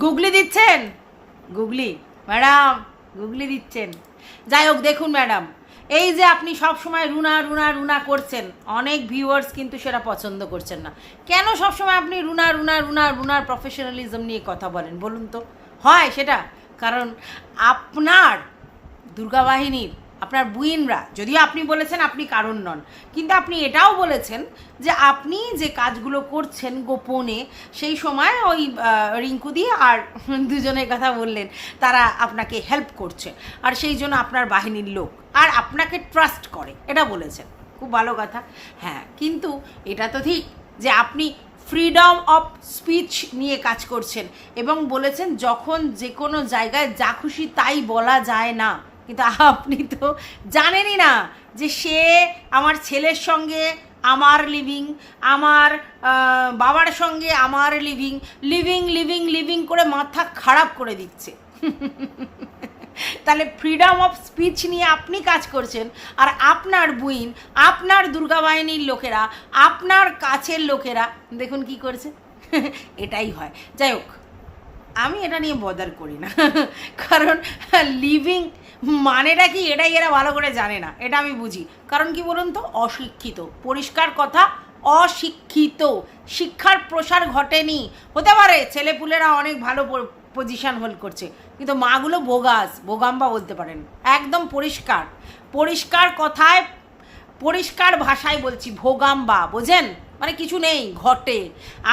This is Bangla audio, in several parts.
গুগলি দিচ্ছেন? গুগলি, ম্যাডাম, গুগলি দিচ্ছেন। যাই হোক, দেখুন, ম্যাডাম, এই যে আপনি সব সময় রুনা রুনা রুনা করছেন, অনেক ভিউয়ার্স কিন্তু সেটা পছন্দ করছেন না। কেন সব সময় আপনি রুনা রুনা রুনা, রুনার প্রফেশনালিজম নিয়ে কথা বলেন? বলুন তো। হয় সেটা, কারণ আপনার দুর্গা বাহিনীর আপনার বুইনরা, যদিও আপনি বলেছেন আপনি কারণ নন, কিন্তু আপনি এটাও বলেছেন যে আপনি যে কাজগুলো করছেন গোপনে, সেই সময় ওই রিঙ্কুদি আর দুজনের কথা বললেন, তারা আপনাকে হেল্প করছে, আর সেই জন্য আপনার বাহিনীর লোক, আর আপনাকে ট্রাস্ট করে, এটা বলেছেন, খুব ভালো কথা হ্যাঁ কিন্তু এটা তো ঠিক যে আপনি ফ্রিডম অফ স্পিচ নিয়ে কাজ করছেন, এবং বলেছেন যখন যে কোনো জায়গায় যা খুশি তাই বলা যায় না। কিন্তু আপনি তো জানেনই না যে সে আমার ছেলের সঙ্গে আমার লিভিং আমার বাবার সঙ্গে আমার লিভিং লিভিং লিভিং লিভিং করে মাথা খারাপ করে দিচ্ছে। তাহলে ফ্রিডম অফ স্পিচ নিয়ে আপনি কাজ করছেন আর আপনার বুইন, আপনার দুর্গা বাহিনীর লোকেরা, আপনার কাছের লোকেরা, দেখুন কি করছে। এটাই হয়। যাই হোক, আমি এটা নিয়ে বদার করি না। কারণ লিভিং মানেটা কি? এটাই এরা ভালো করে জানে না। এটা আমি বুঝি। কারণ কি বলুন তো? অশিক্ষিত। পরিষ্কার কথা, অশিক্ষিত। শিক্ষার প্রসার ঘটেনি। হতে পারে ছেলেপুলেরা অনেক ভালো পজিশন হোল্ড করছে। কিন্তু মাগুলো বোগাস, বোগাম্বা বলতে পারেন। একদম পরিষ্কার। পরিষ্কার কথায়, পরিষ্কার ভাষায় বলছি ভোগাম্বা বোঝেন? মানে কিছু নেই, ঘটে।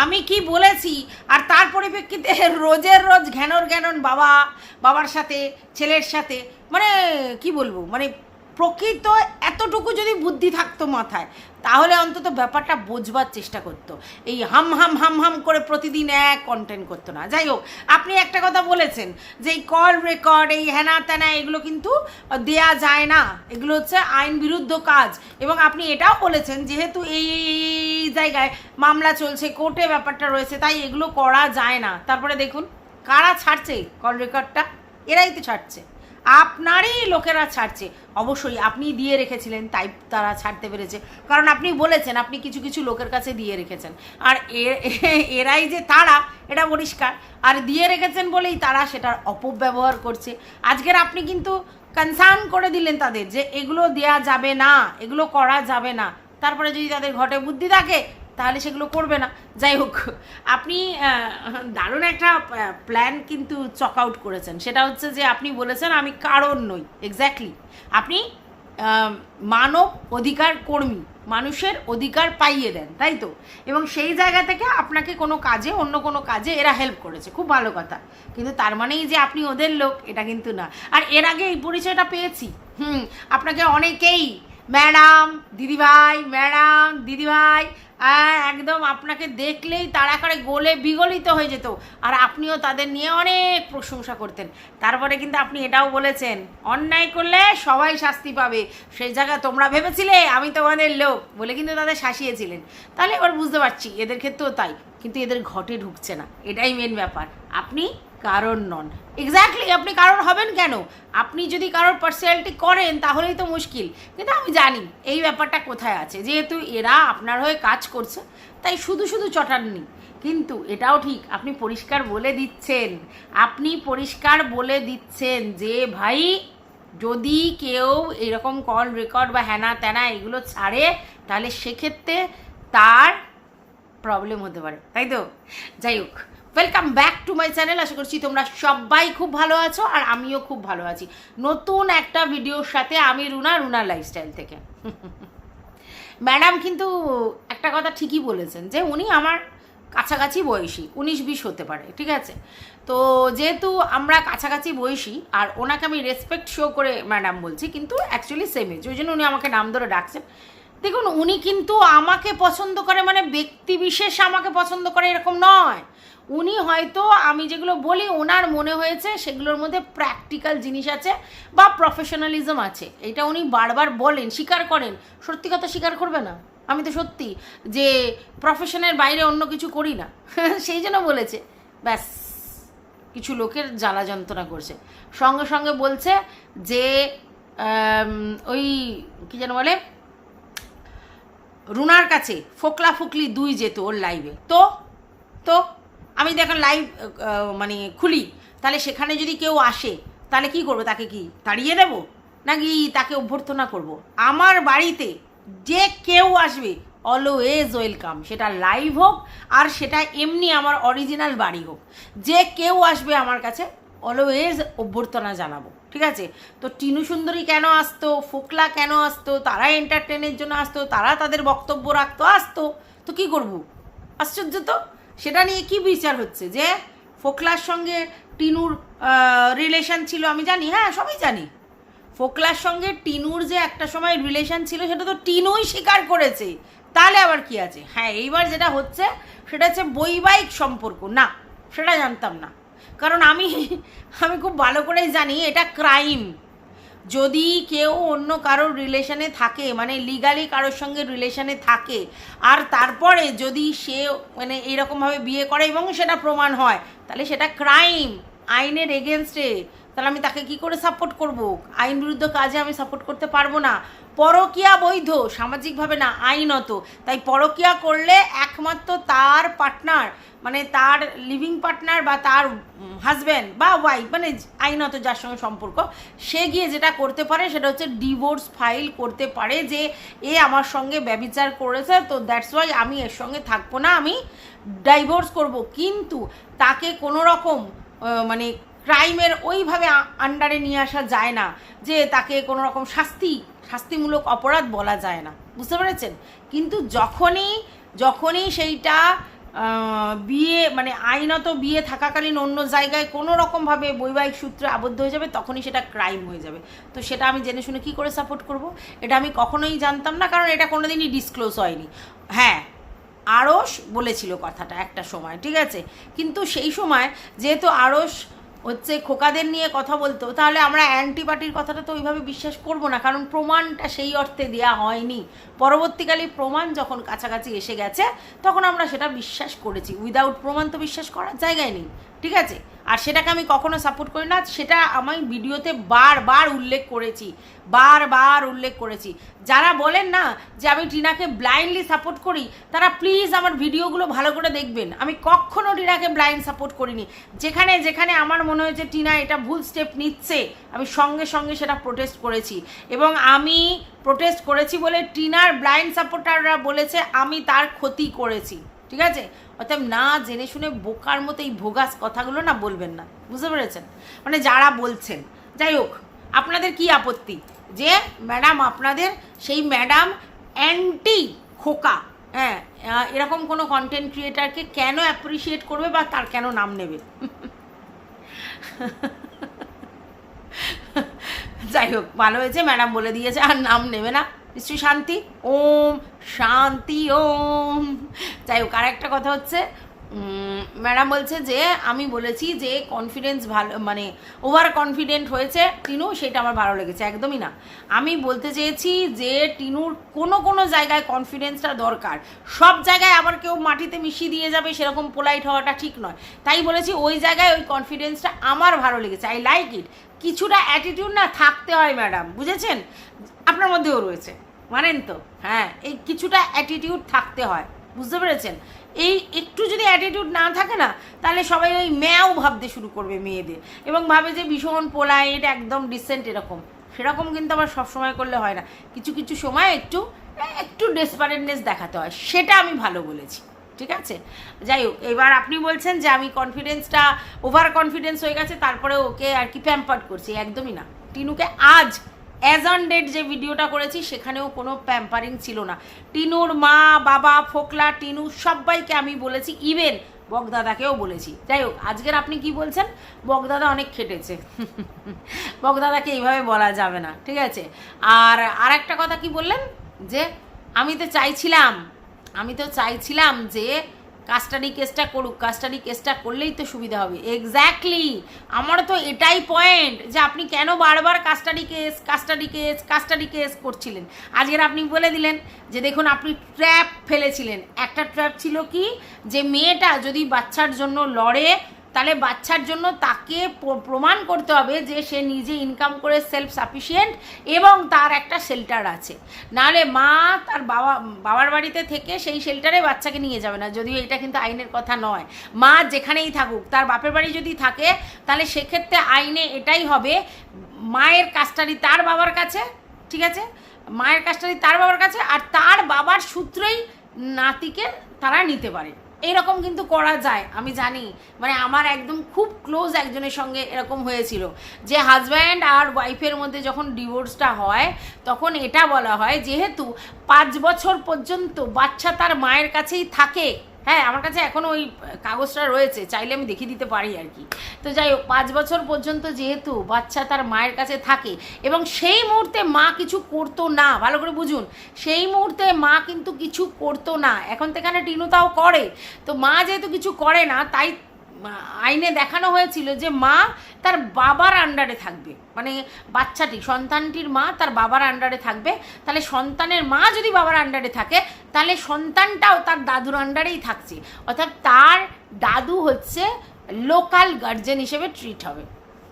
আমি কি বলেছি? আর তার পরিপ্রেক্ষিতে রোজের রোজ ঘ্যানর ঘ্যানন বাবা, বাবার সাথে, ছেলের সাথে মানে কি বলব? মানে প্রকৃত এতটুকু যদি বুদ্ধি থাকতো মাথায় তাহলে অন্তত ব্যাপারটা বোঝবার চেষ্টা করতো। এই হাম হাম হাম হাম করে প্রতিদিন এক কন্টেন্ট করতো না। যাই হোক, আপনি একটা কথা বলেছেন যে এই কল রেকর্ড এই হ্যানা ত্যানা এগুলো কিন্তু দেয়া যায় না। এগুলো হচ্ছে আইন বিরুদ্ধ কাজ। এবং আপনি এটাও বলেছেন, যেহেতু এই জায়গায় মামলা চলছে, কোর্টে ব্যাপারটা রয়েছে, তাই এগুলো করা যায় না। তারপরে দেখুন, কারা ছাড়ছে কল রেকর্ডটা এরাই তো ছাড়ছে। আপনারই লোকেরা ছাড়ছে। অবশ্যই আপনি দিয়ে রেখেছিলেন, তাই তারা ছাড়তে পেরেছে। কারণ আপনি বলেছেন, আপনি কিছু কিছু লোকের কাছে দিয়ে রেখেছেন। আর এরাই যে তারা, এটা পরিষ্কার। আর দিয়ে রেখেছেন বলেই তারা সেটার অপব্যবহার করছে। আজকের আপনি কিন্তু কনসার্ন করে দিলেন তাদের যে এগুলো দেয়া যাবে না, এগুলো করা যাবে না। তারপরে যদি তাদের ঘটে বুদ্ধি থাকে তাহলে সেগুলো করবে না। যাই হোক, আপনি দারুণ একটা প্ল্যান কিন্তু চক আউট করেছেন। সেটা হচ্ছে যে আপনি বলেছেন, আমি কারণ নই এক্স্যাক্টলি আপনি মানব অধিকার কর্মী, মানুষের অধিকার পাইয়ে দেন, তাই তো? এবং সেই জায়গা থেকে আপনাকে কোনো কাজে, অন্য কোনো কাজে এরা হেল্প করেছে, খুব ভালো কথা। কিন্তু তার মানেই যে আপনি ওদের লোক, এটা কিন্তু না। আর এর আগে এই পরিচয়টা পেয়েছি। হুম, আপনাকে অনেকেই, ম্যাডাম, দিদিভাই ম্যাডাম, দিদিভাই একদম আপনাকে দেখলেই তারা করে গোলে বিগলিত হয়ে যেত। আর আপনিও তাদের নিয়ে অনেক প্রশংসা করতেন। তারপরে কিন্তু আপনি এটাও বলেছেন, অন্যায় করলে সবাই শাস্তি পাবে। সেই জায়গায় তোমরা ভেবেছিলে, আমি তোমাদের লোক বলে কিন্তু তাদের শাসিয়েছিলেন। তাহলে এবার বুঝতে পারছি, এদের ক্ষেত্রেও তাই, কিন্তু এদের ঘটে ঢুকছে না। এটাই মেন ব্যাপার। আপনি কারণ নন। এক্স্যাক্টলি আপনি কারণ হবেন কেন? আপনি যদি কারোর পার্সোনালিটি করেন, তাহলেই তো মুশকিল। কিন্তু আমি জানি, এই ব্যাপারটা কোথায় আছে? যেহেতু এরা আপনার হয়ে কাজ করছে, তাই শুধু শুধু চটাননি। কিন্তু এটাও ঠিক, আপনি পরিষ্কার বলে দিচ্ছেন। আপনি পরিষ্কার বলে দিচ্ছেন যে, ভাই, যদি কেউ এরকম কল রেকর্ড বা হ্যানা ত্যানা এগুলো ছাড়ে, তাহলে সেক্ষেত্রে তার প্রবলেম হতে পারে। তাই তো? যাই হোক welcome back to my channel আশা করছি তোমরা সবাই খুব ভালো আছো আর আমিও খুব ভালো আছি। নতুন একটা ভিডিওর সাথে আমি রুনা রুনা লাইফস্টাইল থেকে। ম্যাডাম কিন্তু একটা কথা ঠিকই বলেছেন যে উনি আমার কাছাকাছি বয়সী, উনিশ বিশ হতে পারে, ঠিক আছে? তো যেহেতু আমরা কাছাকাছি বয়সী আর ওনাকে আমি রেসপেক্ট শো করে ম্যাডাম বলছি, কিন্তু অ্যাকচুয়ালি সেম এজ ওই জন্য উনি আমাকে নাম ধরে ডাকছেন। দেখুন, উনি কিন্তু আমাকে পছন্দ করে মানে ব্যক্তি বিশেষ আমাকে পছন্দ করে এরকম নয়। উনি হয়তো আমি যেগুলো বলি, ওনার মনে হয়েছে সেগুলোর মধ্যে প্র্যাকটিক্যাল জিনিস আছে বা প্রফেশনালিজম আছে। এটা উনি বারবার বলেন, স্বীকার করেন। সত্যি কথা স্বীকার করবে না। আমি তো সত্যি যে প্রফেশনের বাইরে অন্য কিছু করি না। সেই জন্য বলেছে। ব্যাস, কিছু লোকের জ্বালা যন্ত্রণা করছে। সঙ্গে সঙ্গে বলছে যে ওই কি যেন বলে, রুনার কাছে ফোকলা ফুকলি দুই যেত ওর লাইভে তো? তো? আমি দেখেন লাইভ মানে খুলি, তাহলে সেখানে যদি কেউ আসে, তাহলে কি করব? তাকে কি তাড়িয়ে দেব? নাকি তাকে অভ্যর্থনা করব। আমার বাড়িতে যে কেউ আসবে অলওয়েজ ওয়েলকাম সেটা লাইভ হোক, আর সেটা এমনি আমার অরিজিনাল বাড়ি হোক। যে কেউ আসবে আমার কাছে অলওয়েজ অভ্যর্থনা জানাব। ঠিক আছে? তো টিনু সুন্দরী কেন আসতো? ফোকলা কেন আসতো? তারা এন্টারটেনের জন্য আসতো? তারা তাদের বক্তব্য রাখতো? আসতো? তো কি করব? আশ্চর্য তো। সেটা নিয়ে কি বিচার হচ্ছে? যে ফোকলার সঙ্গে টিনুর রিলেশন ছিল, আমি জানি হ্যাঁ সবই জানি। ফোকলার সঙ্গে টিনুর যে একটা সময় রিলেশন ছিল, সেটা তো টিনুই স্বীকার করেছে। তাহলে আবার কি আছে? হ্যাঁ এইবার যেটা হচ্ছে, সেটা হচ্ছে বৈবাহিক সম্পর্ক। না, সেটা জানতাম না। কারণ আমি আমি খুব ভালো করেই জানি, এটা ক্রাইম যদি কেউ অন্য কারোর রিলেশনে থাকে মানে লিগালি কারোর সঙ্গে রিলেশনে থাকে, আর তারপরে যদি সে মানে এইরকমভাবে বিয়ে করে এবং সেটা প্রমাণ হয়, তাহলে সেটা ক্রাইম আইনের এগেনস্টে তাহলে আমি তাকে কি করে সাপোর্ট করব? আইন বিরুদ্ধ কাজে আমি সাপোর্ট করতে পারব না। পরকিয়া বৈধ, সামাজিকভাবে না, আইনত। তাই পরকিয়া করলে একমাত্র তার পার্টনার মানে তার লিভিং পার্টনার বা তার হাজব্যান্ড বা ওয়াইফ মানে আইনত যার সঙ্গে সম্পর্ক, সে গিয়ে যেটা করতে পারে সেটা হচ্ছে ডিভোর্স ফাইল করতে পারে যে এ আমার সঙ্গে ব্যবিচার করেছে, তো দ্যাটস ওয়াই আমি এর সঙ্গে থাকব না, আমি ডাইভোর্স করব। কিন্তু তাকে কোনো রকম মানে ক্রাইমের ওইভাবে আন্ডারে নিয়ে আসা যায় না, যে তাকে কোনো রকম শাস্তি, শাস্তিমূলক অপরাধ বলা যায় না। বুঝতে পেরেছেন? কিন্তু যখনই যখনই সেইটা বিয়ে মানে আইনত বিয়ে থাকাকালীন অন্য জায়গায় কোনো রকমভাবে বৈবাহিক সূত্রে আবদ্ধ হয়ে যাবে, তখনই সেটা ক্রাইম হয়ে যাবে। তো সেটা আমি জেনে শুনে কী করে সাপোর্ট করব? এটা আমি কখনোই জানতাম না, কারণ এটা কোনো দিনই ডিসক্লোজ হয়নি। হ্যাঁ আড়স বলেছিল কথাটা একটা সময়, ঠিক আছে? কিন্তু সেই সময় যেহেতু আড়স হচ্ছে খোকাদের নিয়ে কথা বলতো, তাহলে আমরা অ্যান্টিবাটির কথাটা তো ওইভাবে বিশ্বাস করব না, কারণ প্রমাণটা সেই অর্থে দেয়া হয়নি। পরবর্তীকালে প্রমাণ যখন কাছাকাছি এসে গেছে, তখন আমরা সেটা বিশ্বাস করেছি। উইদাউট প্রমাণ তো বিশ্বাস করার জায়গায় নেই। ঠিক আছে? আর সেটাকে আমি কখনো সাপোর্ট করি না। সেটা আমি ভিডিওতে বারবার উল্লেখ করেছি। বারবার উল্লেখ করেছি। যারা বলেন না যে আমি টিনাকে ব্লাইন্ডলি সাপোর্ট করি, তারা প্লিজ আমার ভিডিওগুলো ভালো করে দেখবেন। আমি কখনো টিনাকে ব্লাইন্ড সাপোর্ট করিনি। যেখানে যেখানে আমার মনে হয়েছে টিনা এটা ভুল স্টেপ নিচ্ছে, আমি সঙ্গে সঙ্গে সেটা প্রোটেস্ট করেছি। এবং আমি প্রোটেস্ট করেছি বলে টিনার ব্লাইন্ড সাপোর্টাররা বলেছে, আমি তার ক্ষতি করেছি। ঠিক আছে? অর্থাৎ না জেনে শুনে বোকার মতো এই ভোগাস কথাগুলো না বলবেন না। বুঝতে পেরেছেন? মানে যারা বলছেন। যাই হোক, আপনাদের কি আপত্তি? যে ম্যাডাম আপনাদের সেই ম্যাডাম অ্যান্টি খোকা হ্যাঁ এরকম কোনো কন্টেন্ট ক্রিয়েটারকে কেন অ্যাপ্রিসিয়েট করবে বা তার কেন নাম নেবে? যাই হোক, ভালো হয়েছে, ম্যাডাম বলে দিয়েছে, আর নাম নেবে না। নিশ্চয়ই শান্তি। ওম শান্তি, ওম। যাই হোক আর একটা কথা হচ্ছে ম্যাডাম বলছে যে, আমি বলেছি যে কনফিডেন্স ভালো মানে ওভার কনফিডেন্ট হয়েছে টিনু, সেটা আমার ভালো লেগেছে, একদমই না। আমি বলতে চেয়েছি যে, টিনুর কোনো কোনো জায়গায় কনফিডেন্সটা দরকার। সব জায়গায় আবার কেউ মাটিতে মিশিয়ে দিয়ে যাবে, সেরকম পোলাইট হওয়াটা ঠিক নয়। তাই বলেছি, ওই জায়গায় ওই কনফিডেন্সটা আমার ভালো লেগেছে আই লাইক ইট কিছুটা অ্যাটিটিউড না, থাকতে হয়, ম্যাডাম, বুঝেছেন? আপনার মধ্যেও রয়েছে। মানেন তো? হ্যাঁ এই কিছুটা অ্যাটিটিউড থাকতে হয়। বুঝতে পেরেছেন? এই একটু যদি অ্যাটিটিউড না থাকে না, তাহলে সবাই ওই ম্যাও ভাবতে শুরু করবে মেয়েদের। এবং ভাবে যে ভীষণ পোলাইট একদম ডিসেন্ট এরকম। সেরকম কিন্তু আবার সবসময় করলে হয় না। কিছু কিছু সময় একটু একটু ডেসপারেটনেস দেখাতে হয়। সেটা আমি ভালো বলেছি। ঠিক আছে? যাই হোক, এবার আপনি বলছেন যে আমি কনফিডেন্সটা ওভার কনফিডেন্স হয়ে গেছে, তারপরে ওকে আর কি প্যাম্পার্ড করছি। একদমই না। টিনুকে আজ অ্যাজ অন ডেট যে ভিডিওটা করেছি, সেখানেও কোনো প্যাম্পারিং ছিল না। টিনুর মা, বাবা, ফোকলা, টিনু সবাইকে আমি বলেছি ইভেন বকদাদাকেও বলেছি। যাই হোক, আজকের আপনি কি বলছেন? বকদাদা অনেক খেটেছে। বকদাদাকে এইভাবে বলা যাবে না, ঠিক আছে? আর আর একটা কথা কি বললেন? যে আমি তো চাইছিলাম, আমি তো চাইছিলাম যে কাস্টাডি কেসটা করুক কাস্টাডি কেসটা করলেই তো সুবিধা হবে। এক্স্যাক্টলি আমার তো এটাই পয়েন্ট যে আপনি কেন বারবার custody case custody case custody case করছিলেন? আজকের আপনি বলে দিলেন যে দেখুন, আপনি ট্র্যাপ ফেলেছিলেন। একটা ট্র্যাপ ছিল কি? যে মেয়েটা যদি বাচ্চার জন্য লড়ে তাহলে বাচ্চার জন্য তাকে প্রমাণ করতে হবে যে সে নিজে ইনকাম করে সেলফ সাফিসিয়েন্ট এবং তার একটা শেল্টার আছে। নাহলে মা তার বাবা, বাবার বাড়িতে থেকে সেই শেল্টারে বাচ্চাকে নিয়ে যাবে না, যদিও এটা কিন্তু আইনের কথা নয়। মা যেখানেই থাকুক, তার বাপের বাড়ি যদি থাকে, তাহলে সেক্ষেত্রে আইনে এটাই হবে, মায়ের কাস্টাডি তার বাবার কাছে, ঠিক আছে? মায়ের কাস্টাডি তার বাবার কাছে, আর তার বাবার সূত্রেই নাতিকে তারা নিতে পারে। এরকম কিন্তু করা যায়, আমি জানি। মানে আমার একদম খুব ক্লোজ একজনের সঙ্গে এরকম হয়েছিল, যে হাজব্যান্ড আর ওয়াইফের মধ্যে যখন ডিভোর্সটা হয়, তখন এটা বলা হয়, যেহেতু পাঁচ বছর পর্যন্ত বাচ্চা তার মায়ের কাছেই থাকে হ্যাঁ আমার কাছে এখন ওই কাগজটা রয়েছে, চাইলে আমি দেখিয়ে দিতে পারি আর কি। তো যাই হোক, পাঁচ বছর পর্যন্ত যেহেতু বাচ্চা তার মায়ের কাছে থাকে, এবং সেই মুহূর্তে মা কিছু করতো না, ভালো করে বুঝুন, সেই মুহূর্তে মা কিন্তু কিছু করতো না। এখন তো এখানে টিনু তাও করে। তো মা যেহেতু কিছু করে না, তাই আইনে দেখানো হয়েছিল যে মা তার বাবার আন্ডারে থাকবে। মানে বাচ্চাটি, সন্তানটির মা তার বাবার আন্ডারে থাকবে। তাহলে সন্তানের মা যদি বাবার আন্ডারে থাকে তাহলে সন্তানটাও তার দাদুর আন্ডারেই থাকছে। অর্থাৎ তার দাদু হচ্ছে লোকাল গার্জেন হিসেবে ট্রিট হবে।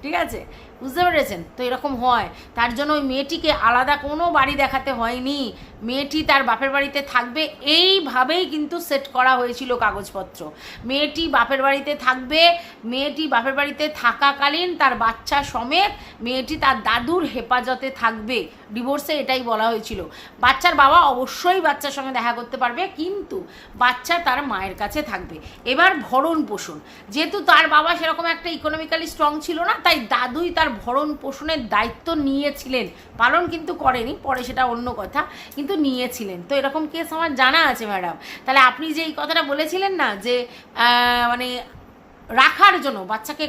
ঠিক আছে? বুঝতে পেরেছেন? তো এরকম হয়। তার জন্য ওই মেয়েটিকে আলাদা কোনো বাড়ি দেখাতে হয়নি। মেয়েটি তার বাপের বাড়িতে থাকবে, এইভাবেই কিন্তু সেট করা হয়েছিল কাগজপত্র। মেয়েটি বাপের বাড়িতে থাকবে, মেয়েটি বাপের বাড়িতে থাকাকালীন তার বাচ্চা সমেত মেয়েটি তার দাদুর হেফাজতে থাকবে। ডিভোর্সে এটাই বলা হয়েছিল। বাচ্চার বাবা অবশ্যই বাচ্চার সঙ্গে দেখা করতে পারবে, কিন্তু বাচ্চা তার মায়ের কাছে থাকবে। এবার ভরণ পোষণ। যেহেতু তার বাবা সেরকম একটা ইকোনমিক্যালি স্ট্রং ছিল না, তাই দাদুই তার ভরণ পোষণের দায়িত্ব নিয়েছিলেন। পালন কিন্তু করেনি, পরে সেটা অন্য কথা। কিন্তু নিয়েছিলেন। তো এরকম কেস আমার জানা আছে ম্যাডাম তাহলে আপনি যে এই কথাটা বলেছিলেন না, যে মানে রাখার জন্য, বাচ্চাকে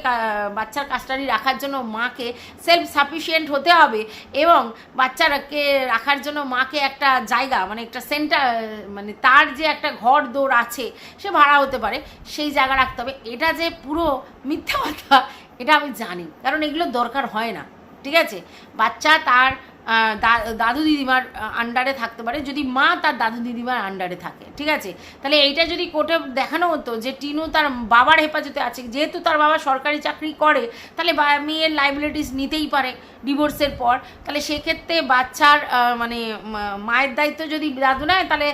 বাচ্চার কাস্টাডি রাখার জন্য মাকে সেলফ সাফিসিয়েন্ট হতে হবে এবং বাচ্চাকে রাখার জন্য মাকে একটা জায়গা মানে একটা সেন্টার মানে তার যে একটা ঘর দৌড় আছে, সে ভাড়া হতে পারে, সেই জায়গা রাখতে হবে। এটা যে পুরো মিথ্যা কথা, এটা আমি জানি। কারণ এগুলো দরকার হয় না। ঠিক আছে? বাচ্চা তার দাদু দিদিমার আন্ডারে থাকতে পারে। যদি মা তার দাদু দিদিমার আন্ডারে থাকে, ঠিক আছে? তাহলে এইটা যদি কোর্টে দেখানো হতো যে টিনু তার বাবার হেফাজতে আছে, যেহেতু তার বাবা সরকারি চাকরি করে, তাহলে মেয়ের লাইবিলিটিস নিতেই পারে ডিভোর্সের পর। তাহলে সেক্ষেত্রে বাচ্চার মানে মায়ের দায়িত্ব যদি দাদু নেয়, তাহলে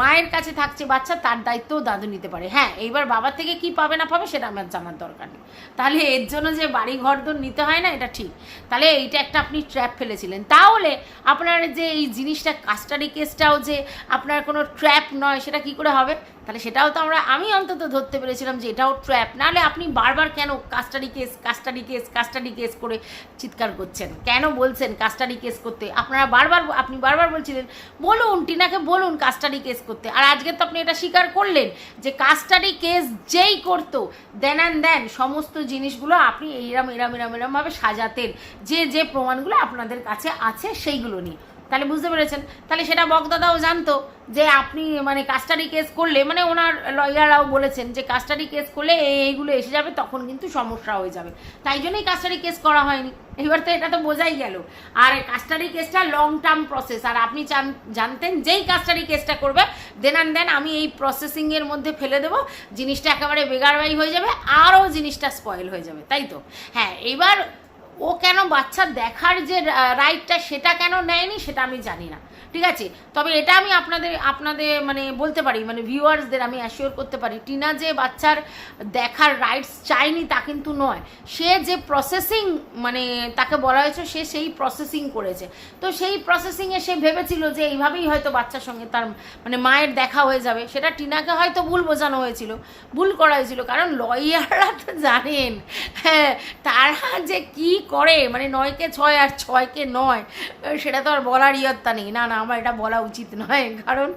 মায়ের কাছে থাকছে বাচ্চা, তার দায়িত্বও দাদু নিতে পারে। হ্যাঁ এইবার বাবার থেকে কি পাবে না পাবে সেটা আমার জানার দরকার নেই। তাহলে এর জন্য যে বাড়ি ঘর দর নিতে হয় না, এটা ঠিক। তাহলে এইটা একটা আপনি ট্র্যাপ ফেলেছিলেন। তাহলে আপনার যে এই জিনিসটা কাস্টাডি কেসটাও যে আপনার কোনো ট্র্যাপ নয়, সেটা কি করে হবে? তাহলে সেটাও তো আমরা, আমি অন্তত ধরতে পেরেছিলাম যে এটাও ট্র্যাপ নাহলে আপনি বারবার কেন custody case custody case custody case করে চিৎকার করছেন? কেন বলছেন কাস্টাডি কেস করতে? আপনারা বারবার, আপনি বারবার বলছিলেন, বলুন, টিনাকে বলুন কাস্টাডি কেস করতে। আর আজকে তো আপনি এটা স্বীকার করলেন যে কাস্টাডি কেস যেই করতো দেন অ্যান্ড দেন সমস্ত জিনিসগুলো আপনি এইরম এরম এরম, এরমভাবে সাজাতেন। যে যে প্রমাণগুলো আপনাদের কাছে আছে সেইগুলো নিয়ে। তাহলে বুঝতে পেরেছেন। তাহলে সেটা বকদাদাও জানতো যে আপনি মানে কাস্টাডি কেস করলে মানে ওনার লয়াররাও বলেছেন যে কাস্টাডি কেস করলে এই- এইগুলো এসে যাবে, তখন কিন্তু সমস্যা হয়ে যাবে। তাই জন্যই কাস্টাডি কেস করা হয়নি। এবার তো এটা তো বোঝাই গেল। আর কাস্টাডি কেসটা লং টার্ম প্রসেস আর আপনি চান, জানতেন যেই কাস্টাডি কেসটা করবে দেন অ্যান্ড দেন আমি এই প্রসেসিংয়ের মধ্যে ফেলে দেবো। জিনিসটা একেবারে বেগারবাই হয়ে যাবে, আরও জিনিসটা স্পয়েল হয়ে যাবে, তাই তো? হ্যাঁ এবার ও কেন বাচ্চা দেখার যে রাইটটা সেটা কেন নেয়নি সেটা আমি জানি না। ঠিক আছে? তবে এটা আমি আপনাদের আপনাদের মানে বলতে পারি মানে ভিউয়ার্সদের আমি অ্যাসিওর করতে পারি, টিনা যে বাচ্চার দেখার রাইটস চায়নি তা কিন্তু নয়। সে যে প্রসেসিং মানে তাকে বলা হয়েছে, সে সেই প্রসেসিং করেছে। তো সেই প্রসেসিংয়ে সে ভেবেছিল যে এইভাবেই হয়তো বাচ্চার সঙ্গে তার মানে মায়ের দেখা হয়ে যাবে। সেটা টিনাকে হয়তো ভুল বোঝানো হয়েছিল, ভুল করা হয়েছিল। কারণ লয়াররা তো জানেন হ্যাঁ তারা যে কি করে? মানে নয়কে ছয় আর ছয়কে নয়। সেটা তো আর বলার ইয়ত্তা নেই। না না, আমার এটা বলা উচিত নয়। কারণ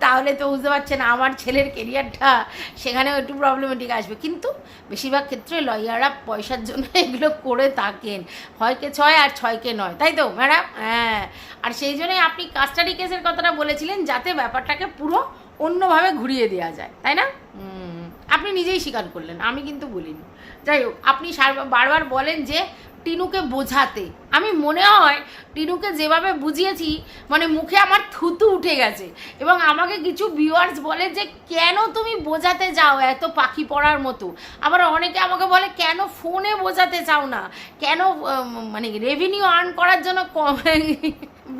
তাহলে তো বুঝতে পারছেন, আমার ছেলের কেরিয়ারটা সেখানেও একটু প্রবলেমেটিক আসবে। কিন্তু বেশিরভাগ ক্ষেত্রে লয়াররা পয়সার জন্য এগুলো করে থাকেন। হয়কে ছয় আর ছয়কে নয়। তাই তো ম্যাডাম হ্যাঁ। আর সেই জন্যই আপনি কাস্টাডি কেসের কথাটা বলেছিলেন, যাতে ব্যাপারটাকে পুরো অন্যভাবে ঘুরিয়ে দেওয়া যায়। তাই না? আপনি নিজেই স্বীকার করলেন। আমি কিন্তু বলিনি। যাই হোক, আপনি বারবার বলেন যে টিনুকে বোঝাতে। আমি মনে হয় টিনুকে যেভাবে বুঝিয়েছি মানে মুখে আমার থুতু উঠে গেছে। এবং আমাকে কিছু ভিউয়ার্স বলে যে, কেন তুমি বোঝাতে যাও এত পাখি পড়ার মতো? আবার অনেকে আমাকে বলে, কেন ফোনে বোঝাতে চাও না? কেন মানে রেভিনিউ আর্ন করার জন্য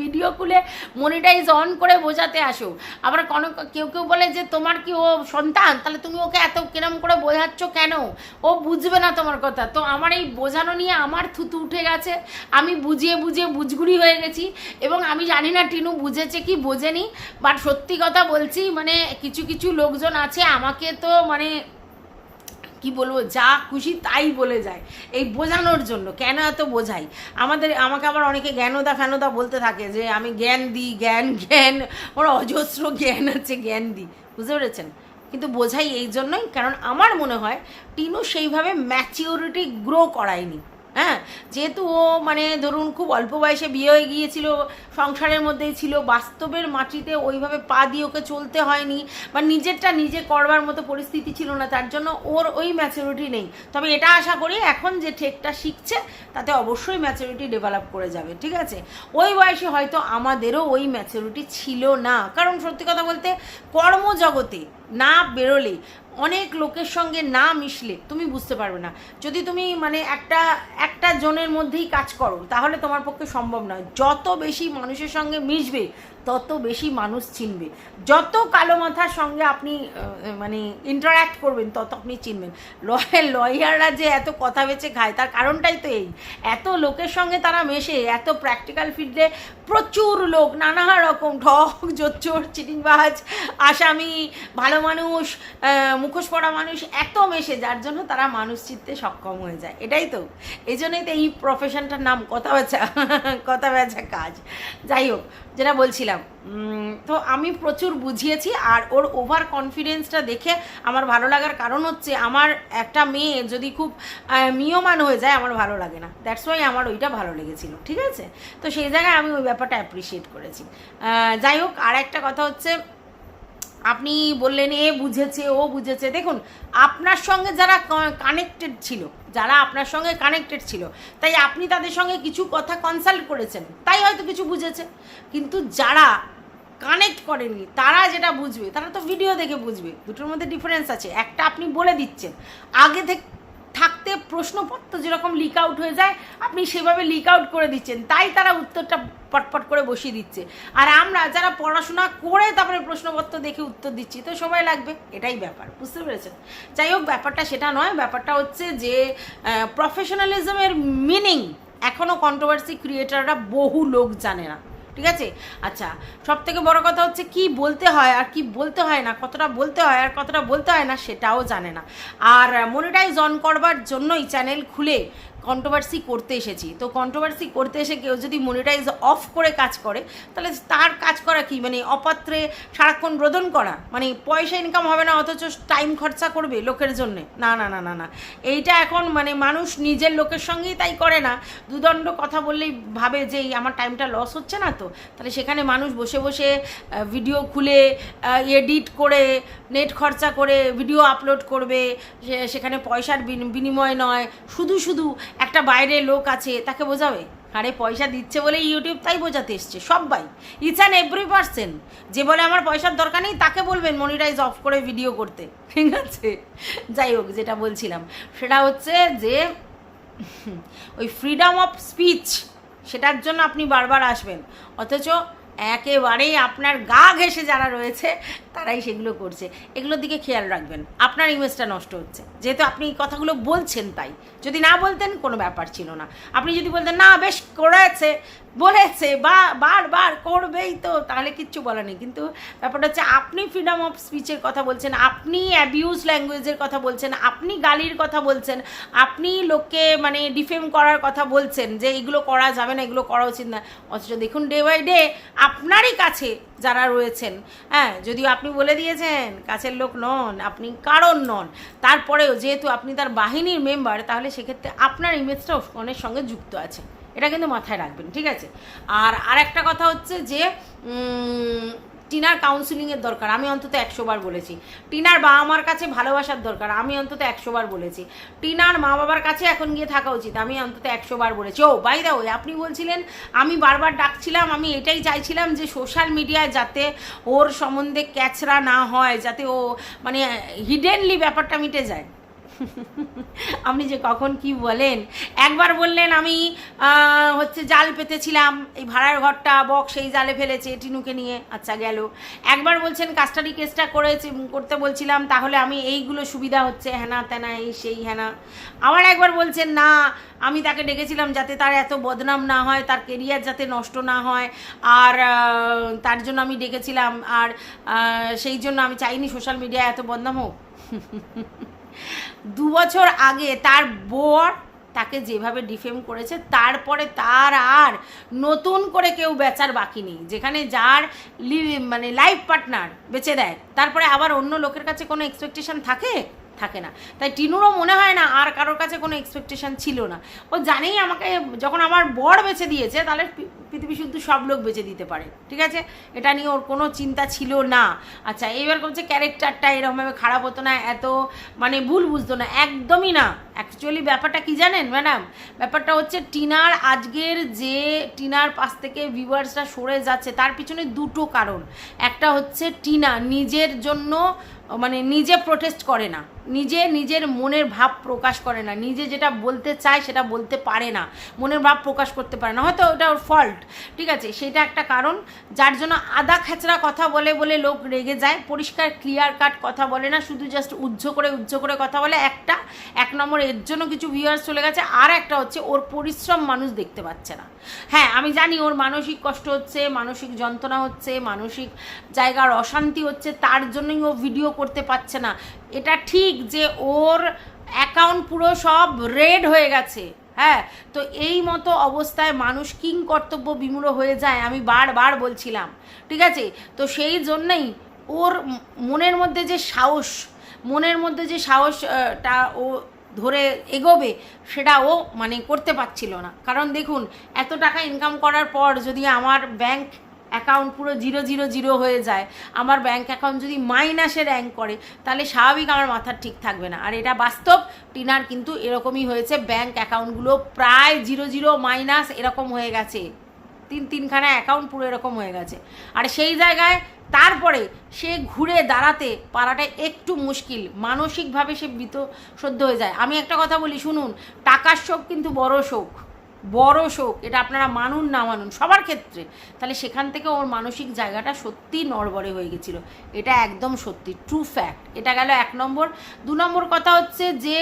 ভিডিও খুলে মনিটাইজ অন করে বোঝাতে আসো। আবার কোনো কেউ কেউ বলে যে, তোমার কি ও সন্তান? তাহলে তুমি ওকে এত কিরম করে বোঝাচ্ছ কেন? ও বুঝবে না তোমার কথা। তো আমার এই বোঝানো নিয়ে আমার থুতু উঠে গেছে। আমি বুঝিয়ে বুঝিয়ে বুঝগুড়ি হয়ে গেছি এবং আমি জানি না টিনু বুঝেছে কি বোঝেনি। বাট সত্যি কথা বলছি মানে কিছু কিছু লোকজন আছে, আমাকে তো মানে কি বলব, যা খুশি তাই বলে যায়। এই বোঝানোর জন্য, কেন এত বোঝাই? আমাদের, আমাকে আবার অনেকে জ্ঞানদা ফ্যানদা বলতে থাকে যে, আমি জ্ঞান দিই, জ্ঞান জ্ঞান, ওর অজস্র জ্ঞান আছে, জ্ঞান দিই। বুঝতে পেরেছেন? কিন্তু বোঝাই এই জন্যই, কারণ আমার মনে হয়, টিনু সেইভাবে ম্যাচিওরিটি গ্রো করায়নি। হ্যাঁ যেহেতু ও মানে ধরুন খুব অল্প বয়সে বিয়ে হয়ে গিয়েছিল, সংসারের মধ্যেই ছিল, বাস্তবের মাটিতে ওইভাবে পা দিয়ে ওকে চলতে হয়নি বা নিজেরটা নিজে করবার মতো পরিস্থিতি ছিল না, তার জন্য ওর ওই ম্যাচুরিটি নেই। তবে এটা আশা করি এখন যে ঠেকটা শিখছে, তাতে অবশ্যই ম্যাচুরিটি ডেভেলপ করে যাবে, ঠিক আছে? ওই বয়সে হয়তো আমাদেরও ওই ম্যাচুরিটি ছিল না। কারণ সত্যি কথা বলতে কর্মজগতে না বেরোলে, অনেক লোকের সঙ্গে না মিশলে তুমি বুঝতে পারবে না। যদি তুমি মানে একটা একটা জনের মধ্যেই কাজ করো, তাহলে তোমার পক্ষে সম্ভব নয়। যত বেশি মানুষের সঙ্গে মিশবে তত বেশি মানুষ চিনবে। যত কালো মাথার সঙ্গে আপনি মানে ইন্টারাক্ট করবেন, তত আপনি চিনবেন। লয়ার লয়াররা যে এত কথা বেছে খায়, তার কারণটাই তো এই। এত লোকের সঙ্গে তারা মেশে, এত প্র্যাকটিক্যাল ফিল্ডে প্রচুর লোক নানা রকম ঠক জোচ্চোর, চিটিংবাজ, আসামি, ভালো মানুষ মুখোশ পড়া মানুষ, এত মেশে, যার জন্য তারা মানুষ চিনতে সক্ষম হয়ে যায়। এটাই তো। এই জন্যই তো এই প্রফেশনটার নাম কথা বেচা কথা বেচা কাজ। যাই হোক যেটা বলছিলাম। তো আমি প্রচুর বুঝিয়েছি আর ওর ওভার কনফিডেন্সটা দেখে আমার ভালো লাগার কারণ হচ্ছে আমার একটা মেয়ে যদি খুব মিয়মান হয়ে যায় আমার ভালো লাগে না। দ্যাটস ওয়াই আমার ওইটা ভালো লেগেছিল, ঠিক আছে? তো সেই জায়গায় আমি ওই ব্যাপারটা অ্যাপ্রিসিয়েট করেছি। যাই হোক আর একটা কথা হচ্ছে আপনি বললেন, এ বুঝেছে, ও বুঝেছে। দেখুন, আপনার সঙ্গে যারা কানেক্টেড ছিল, যারা আপনার সঙ্গে কানেক্টেড ছিল, তাই আপনি তাদের সঙ্গে কিছু কথা কনসাল্ট করেছেন, তাই হয়তো কিছু বুঝেছে। কিন্তু যারা কানেক্ট করেনি তারা যেটা বুঝবে, তারা তো ভিডিও দেখে বুঝবে, দুটোর মধ্যে ডিফারেন্স আছে। একটা আপনি বলে দিচ্ছেন, আগে থেকে থাকতে প্রশ্নপত্র যেরকম লিক আউট হয়ে যায়, আপনি সেভাবে লিক আউট করে দিচ্ছেন। তাই তারা উত্তরটা পটপট করে বসিয়ে দিচ্ছে। আর আমরা যারা পড়াশোনা করে তারপরে প্রশ্নপত্র দেখে উত্তর দিচ্ছি, তো সময় লাগবে। এটাই ব্যাপার, বুঝতে পেরেছেন? যাই হোক, ব্যাপারটা সেটা নয়, ব্যাপারটা হচ্ছে যে প্রফেশনালিজমের মিনিং এখনও কন্ট্রোভার্সি ক্রিয়েটাররা বহু লোক জানে না। ঠিক আছে? আচ্ছা সব থেকে বড় কথা হচ্ছে কি বলতে হয় আর কি বলতে হয় না, কতটা বলতে হয় আর কতটা বলতে হয় না সেটাও জানে না। আর মনিটাইজ অন করবার জন্যই চ্যানেল খুলে কন্ট্রোভার্সি করতে এসেছি। তো কন্ট্রোভার্সি করতে এসে কেউ যদি মনিটাইজ অফ করে কাজ করে, তাহলে তার কাজ করা কি? মানে অপাত্রে সারাক্ষণ রোদন করা? মানে পয়সা ইনকাম হবে না, অথচ টাইম খরচা করবে লোকের জন্যে? না না না না না। এইটা এখন মানে মানুষ নিজের লোকের সঙ্গেই তাই করে না। দুদণ্ড কথা বললেই ভাবে যে আমার টাইমটা লস হচ্ছে না তো। তাহলে সেখানে মানুষ বসে বসে ভিডিও খুলে এডিট করে নেট খরচা করে ভিডিও আপলোড করবে। সেখানে পয়সার বিনিময় নয়। শুধু শুধু একটা বাইরে লোক আছে, তাকে বোঝাবে? আরে, পয়সা দিচ্ছে বলে ইউটিউব তাই বোঝাতে এসছে, সবাই। ইটস অ্যান এভরি পার্সন যে বলে আমার পয়সার দরকার নেই, তাকে বলবেন মনিটাইজ অফ করে ভিডিও করতে। ঠিক আছে? যাই হোক, যেটা বলছিলাম। সেটা হচ্ছে যে, ওই ফ্রিডম অফ স্পিচ সেটার জন্য আপনি বারবার আসবেন। অথচ একেবারেই আপনার গা ঘেসে যারা রয়েছে তারাই সেগুলো করছে। এগুলোর দিকে খেয়াল রাখবেন। আপনার ইমেজটা নষ্ট হচ্ছে। যেহেতু আপনি কথাগুলো বলছেন তাই। যদি না বলতেন কোনো ব্যাপার ছিল না। আপনি যদি বলতেন, না, বেশ করেছে, বলেছে, বা, বারবার করবেই তো, তাহলে কিচ্ছু বলার নেই। কিন্তু ব্যাপারটা হচ্ছে, আপনি ফ্রিডম অফ স্পিচের কথা বলছেন, আপনি অ্যাবিউজ ল্যাঙ্গুয়েজের কথা বলছেন, আপনি গালির কথা বলছেন, আপনি লোককে মানে ডিফেম করার কথা বলছেন যে, এগুলো করা যাবে না, এগুলো করা উচিত না। অথচ দেখুন ডে বাই ডে আপনারই কাছে যারা রয়েছেন হ্যাঁ যদিও আপনি বলে দিয়েছেন, কাছের লোক নন, আপনি কারণ নন। তারপরেও যেহেতু আপনি তার বাহিনীর মেম্বার তাহলে সেক্ষেত্রে আপনার ইমেজটাও ফোনের সঙ্গে যুক্ত আছে। এটা কিন্তু মাথায় রাখবেন, ঠিক আছে? আর আর একটা কথা হচ্ছে যে টিনার কাউন্সিলিংয়ের দরকার, আমি অন্তত একশো বার বলেছি। টিনার বাবা মার কাছে ভালোবাসার দরকার, আমি অন্তত একশো বার বলেছি। টিনার মা বাবার কাছে এখন গিয়ে থাকা উচিত, আমি অন্তত একশো বার বলেছি। ও বাই দা ওই আপনি বলছিলেন, আমি বারবার ডাকছিলাম, আমি এটাই চাইছিলাম যে সোশ্যাল মিডিয়ায় যাতে ওর সম্বন্ধে ক্যাচরা না হয়, যাতে ও মানে হিডেনলি ব্যাপারটা মিটে যায়। আপনি যে কখন কি বলেন? একবার বললেন আমি হচ্ছে জাল পেতেছিলাম, এই ভাড়ার ঘরটা বক সেই জালে ফেলেছে টিনুকে নিয়ে আচ্ছা গেল। একবার বলছেন কাস্টাডি কেসটা করেছি করতে বলছিলাম, তাহলে আমি এইগুলো সুবিধা হচ্ছে হ্যানা ত্যানা এই সেই হ্যানা আবার একবার বলছেন, না, আমি তাকে ডেকেছিলাম যাতে তার এত বদনাম না হয়, তার কেরিয়ার যাতে নষ্ট না হয়, আর তার জন্য আমি ডেকেছিলাম, আর সেই জন্য আমি চাইনি সোশ্যাল মিডিয়ায় এত বদনাম হোক। দু বছর আগে তার বর তাকে যেভাবে ডিফেম করেছে, তারপরে তার আর নতুন করে কেউ বেচার বাকি নেই। যেখানে যার মানে লাইফ পার্টনার বেছে দেয়, তারপরে আবার অন্য লোকের কাছে কোনো এক্সপেকটেশন থাকে? থাকে না। তাই টিনুরও মনে হয় না আর কারোর কাছে কোনো এক্সপেকটেশন ছিল না। ও জানেই আমাকে যখন আমার বর বেছে দিয়েছে, তাহলে পৃথিবী শুদ্ধ সব লোক বেছে দিতে পারে। ঠিক আছে? এটা নিয়ে ওর কোনো চিন্তা ছিল না। আচ্ছা এবার করছে ক্যারেক্টারটা এরকমভাবে খারাপ হতো না, এত মানে ভুল বুঝতো না, একদমই না। অ্যাকচুয়ালি ব্যাপারটা কি জানেন ম্যাডাম ব্যাপারটা হচ্ছে টিনার আজকের যে টিনার পাশ থেকে ভিউয়ার্সরা সরে যাচ্ছে, তার পিছনে দুটো কারণ। একটা হচ্ছে টিনা নিজের জন্য মানে নিজে প্রোটেস্ট করে না। নিজে নিজের মনের ভাব প্রকাশ করে না। নিজে যেটা বলতে চায় সেটা বলতে পারে না। মনের ভাব প্রকাশ করতে পারে না। হয়তো ওটা ওর ফল্ট ঠিক আছে? সেটা একটা কারণ। যার জন্য আদা খেচড়া কথা বলে বলে লোক রেগে যায়। পরিষ্কার ক্লিয়ার কাট কথা বলে না। শুধু জাস্ট উজ্জ করে উজ্জ করে কথা বলে। একটা, এক নম্বর এর জন্য কিছু ভিউয়ার্স চলে গেছে। আর একটা হচ্ছে ওর পরিশ্রম মানুষ দেখতে পাচ্ছে না। হ্যাঁ আমি জানি ওর মানসিক কষ্ট হচ্ছে, মানসিক যন্ত্রণা হচ্ছে, মানসিক জায়গার অশান্তি হচ্ছে। তার জন্যই ও ভিডিও করতে পারছে না। এটা ঠিক যে ওর অ্যাকাউন্ট পুরো সব রেড হয়ে গেছে হ্যাঁ? তো এই মতো অবস্থায় মানুষ কিং কর্তব্য বিমূঢ় হয়ে যায়, আমি বারবার বলছিলাম, ঠিক আছে? তো সেই জন্যই ওর মনের মধ্যে যে সাহস, মনের মধ্যে যে সাহসটা ও ধরে এগোবে, সেটা ও মানে করতে পারছিল না। কারণ দেখুন, এত টাকা ইনকাম করার পর যদি আমার ব্যাংক অ্যাকাউন্ট পুরো জিরো জিরো জিরো হয়ে যায়। আমার ব্যাঙ্ক অ্যাকাউন্ট যদি মাইনাসে র্যাঙ্ক করে, তাহলে স্বাভাবিক আমার মাথার ঠিক থাকবে না। আর এটা বাস্তব, টিনার কিন্তু এরকমই হয়েছে। ব্যাঙ্ক অ্যাকাউন্টগুলো প্রায় জিরো জিরো মাইনাস এরকম হয়ে গেছে। তিন, তিনখানা অ্যাকাউন্ট পুরো এরকম হয়ে গেছে। আর সেই জায়গায় তারপরে সে ঘুরে দাঁড়াতে পারাটা একটু মুশকিল। মানসিকভাবে সে বিত সদ্য হয়ে যায়। আমি একটা কথা বলি, শুনুন, টাকার শোক কিন্তু বড় শোক। বড় শোক, এটা আপনারা মানুন না মানুন, সবার ক্ষেত্রে। তাহলে সেখান থেকে ওর মানসিক জায়গাটা সত্যি নড়বড়ে হয়ে গেছিল। এটা একদম সত্যি ট্রু ফ্যাক্ট এটা গেল এক নম্বর। দু নম্বর কথা হচ্ছে যে,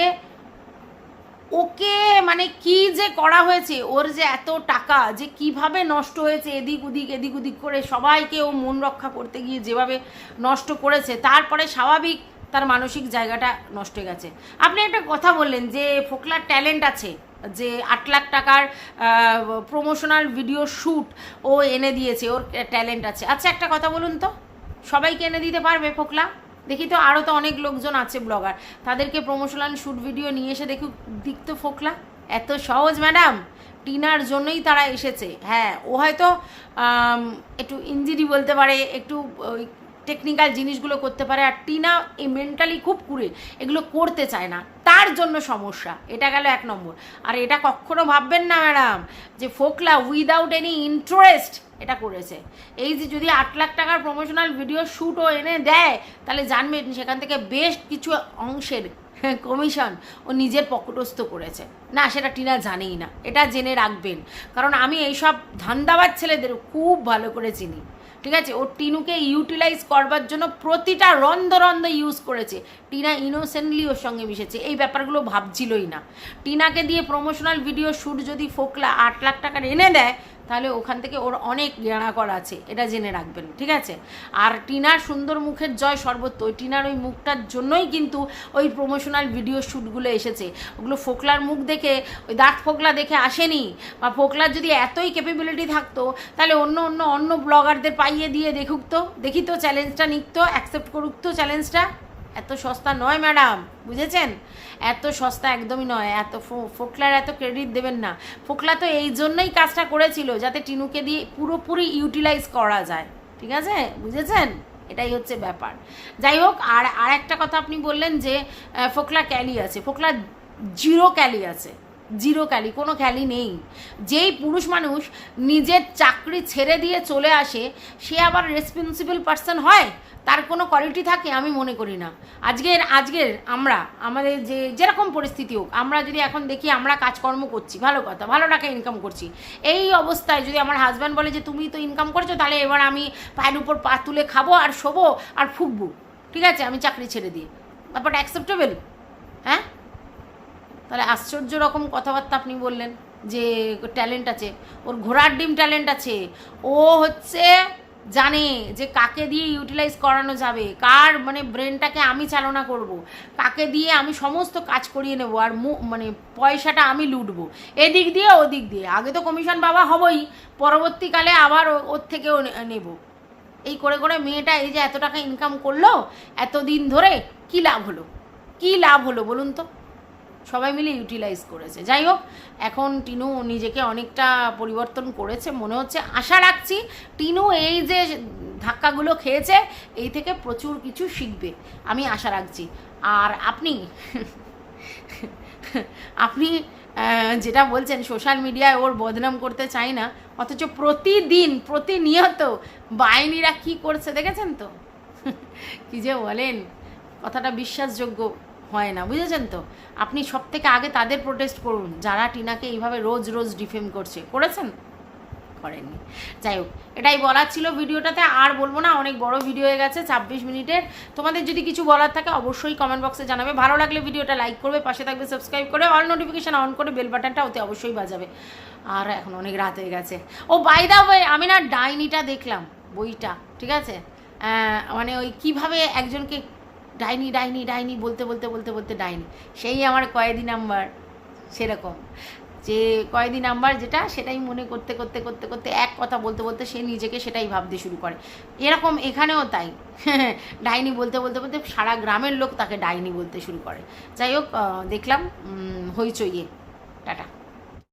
ওকে মানে কি যে করা হয়েছে, ওর যে এত টাকা, যে কীভাবে নষ্ট হয়েছে, এদিক ওদিক এদিক ওদিক করে সবাইকে ও মন রক্ষা করতে গিয়ে যেভাবে নষ্ট করেছে, তারপরে স্বাভাবিক তার মানসিক জায়গাটা নষ্ট হয়ে গেছে। আপনি একটা কথা বললেন যে, ফোকলার ট্যালেন্ট আছে। যে আট লাখ টাকার প্রমোশনাল ভিডিও শ্যুট ও এনে দিয়েছে, ওর ট্যালেন্ট আছে। আচ্ছা একটা কথা বলুন তো, সবাইকে এনে দিতে পারবে ফোকলা? দেখি তো আরও তো অনেক লোকজন আছে ব্লগার তাদেরকে প্রমোশনাল শ্যুট ভিডিও নিয়ে এসে দেখুক, দিক তো ফোকলা। এত সহজ ম্যাডাম টিনার জন্যই তারা এসেছে। হ্যাঁ ও হয়তো একটু ইঞ্জিরি বলতে পারে, একটু টেকনিক্যাল জিনিসগুলো করতে পারে, আর টিনা এই মেন্টালি খুব কুড়ে এগুলো করতে চায় না। তার জন্য সমস্যা, এটা গেল এক নম্বর। আর এটা কখনো ভাববেন না, ম্যাডাম, যে ফোকলা উইদাউট এনি ইন্টারেস্ট এটা করেছে। এই যে যদি আট লাখ টাকার প্রমোশনাল ভিডিও শ্যুটও এনে দেয়, তাহলে জানবেন সেখান থেকে বেশ কিছু অংশের কমিশন ও নিজের পকটস্থ করেছে। না, সেটা টিনা জানেই না, এটা জেনে রাখবেন। কারণ আমি এইসব ধান্দাবাজ ছেলেদের খুব ভালো করে চিনি। ঠিক আছে? ও টিনুকে ইউটিলাইজ করবার জন্য প্রতিটা রন্ধ রন্ধ ইউজ করেছে। টিনা ইনোসেন্টলি ওর সঙ্গে মিশেছে। এই ব্যাপারগুলো ভাবছিলই না। টিনাকে দিয়ে প্রমোশনাল ভিডিও শ্যুট যদি ফোকলা আট লাখ টাকার এনে দেয় তাহলে ওখান থেকে ওর অনেক করা আছে, এটা জেনে রাখবেন, ঠিক আছে? আর টিনার সুন্দর মুখের জয় সর্বত্র ওই টিনার ওই মুখটার জন্যই কিন্তু ওই প্রমোশনাল ভিডিও শ্যুটগুলো এসেছে। ওগুলো ফোকলার মুখ দেখে, ওই দাঁত ফোকলা দেখে আসেনি, বা ফোকলার যদি এতই ক্যাপেবিলিটি থাকতো, তাহলে অন্য অন্য অন্য ব্লগারদের পাইয়ে দিয়ে দেখুক তো, দেখি তো চ্যালেঞ্জটা নিক তো অ্যাকসেপ্ট করুক তো চ্যালেঞ্জটা এত সস্তা নয়, ম্যাডাম, বুঝেছেন? এত সস্তা একদমই নয়, এত ফোকলার এত ক্রেডিট দেবেন না। ফোকলা তো এই জন্যই কাজটা করেছিল, যাতে টিনুকে দিয়ে পুরোপুরি ইউটিলাইজ করা যায়, ঠিক আছে? বুঝেছেন? এটাই হচ্ছে ব্যাপার। যাই হোক, আর আর একটা কথা আপনি বললেন যে ফোকলা ক্যালি আছে, ফোকলা জিরো ক্যালি আছে, জিরো ক্যালি, কোনো ক্যালি নেই। যেই পুরুষ মানুষ নিজের চাকরি ছেড়ে দিয়ে চলে আসে, সে আবার রেসপন্সিবল পার্সন হয়? তার কোনো কোয়ালিটি থাকে আমি মনে করি না। আজকের আজকের আমরা, আমাদের যে যেরকম পরিস্থিতি হোক, আমরা যদি এখন দেখি আমরা কাজকর্ম করছি, ভালো কথা, ভালো টাকা ইনকাম করছি, এই অবস্থায় যদি আমার হাজব্যান্ড বলে যে তুমি তো ইনকাম করছ, তাহলে এবার আমি পায়ের উপর পা তুলে খাব আর শোবো আর ফুকবো। ঠিক আছে? আমি চাকরি ছেড়ে দিই। ব্যাপারটা অ্যাকসেপ্টেবল হ্যাঁ? তাহলে আশ্চর্য রকম কথাবার্তা আপনি বললেন যে ট্যালেন্ট আছে, ওর ঘোড়ার ডিম ট্যালেন্ট আছে, ও হচ্ছে জানে যে কাকে দিয়ে ইউটিলাইজ করানো যাবে, কার মানে ব্রেনটাকে আমি চালনা করব। কাকে দিয়ে আমি সমস্ত কাজ করিয়ে নেব আর মানে পয়সাটা আমি লুটবো। এদিক দিয়ে, ওদিক দিয়ে। আগে তো কমিশন বাবা হবই, পরবর্তীকালে আবার ওর থেকেও নেব। এই করে করে মেয়েটা এই যে এত টাকা ইনকাম করল, এতদিন ধরে কি লাভ হলো? কি লাভ হলো বলুন তো? সবাই মিলে ইউটিলাইজ করেছে। যাই হোক, এখন টিনু নিজেকে অনেকটা পরিবর্তন করেছে মনে হচ্ছে। আশা রাখছি টিনু এই যে ধাক্কাগুলো খেয়েছে, এই থেকে প্রচুর কিছু শিখবে। আমি আশা রাখছি। আর আপনি আপনি যেটা বলছেন সোশ্যাল মিডিয়ায় ওর বদনাম করতে চাই না, অথচ প্রতিদিন, প্রতিনিয়ত বাহিনীরা কি করছে, দেখেছেন তো? কি যে বলেন, কথাটা বিশ্বাসযোগ্য। হয় না, বুঝেছেন তো? আপনি সব থেকে আগে তাদের প্রোটেস্ট করুন, যারা টিনাকে এইভাবে রোজ রোজ ডিফেম করছে। করেছেন? করেননি। যাই হোক, এটাই বলার ছিল ভিডিওটাতে, আর বলব না, অনেক বড় ভিডিও হয়ে গেছে, ছাব্বিশ মিনিটের। তোমাদের যদি কিছু বলার থাকে, অবশ্যই কমেন্ট বক্সে জানাবে। ভালো লাগলে ভিডিওটা লাইক করবে, পাশে থাকবে সাবস্ক্রাইব করে অল নোটিফিকেশান অন করে বেল বাটনটা ওতে অবশ্যই বাজাবে। আর এখন অনেক রাত হয়ে গেছে। ও বাই দা ওয়ে আমি না ডাইনিটা দেখলাম, বইটা, ঠিক আছে? মানে ওই কীভাবে একজনকে ডাইনি ডাইনি ডাইনি বলতে বলতে বলতে বলতে ডাইনি। সেই আমার কয়েদি নাম্বার, সেরকম। যে কয়েদি নাম্বার যেটা, সেটাই মনে করতে করতে করতে করতে এক কথা বলতে বলতে সে নিজেকে সেটাই ভাবতে শুরু করে। এরকম এখানেও তাই। ডাইনি বলতে বলতে বলতে সারা গ্রামের লোক তাকে ডাইনি বলতে শুরু করে। যাই হোক দেখলাম হইচইয়ে। টাটা।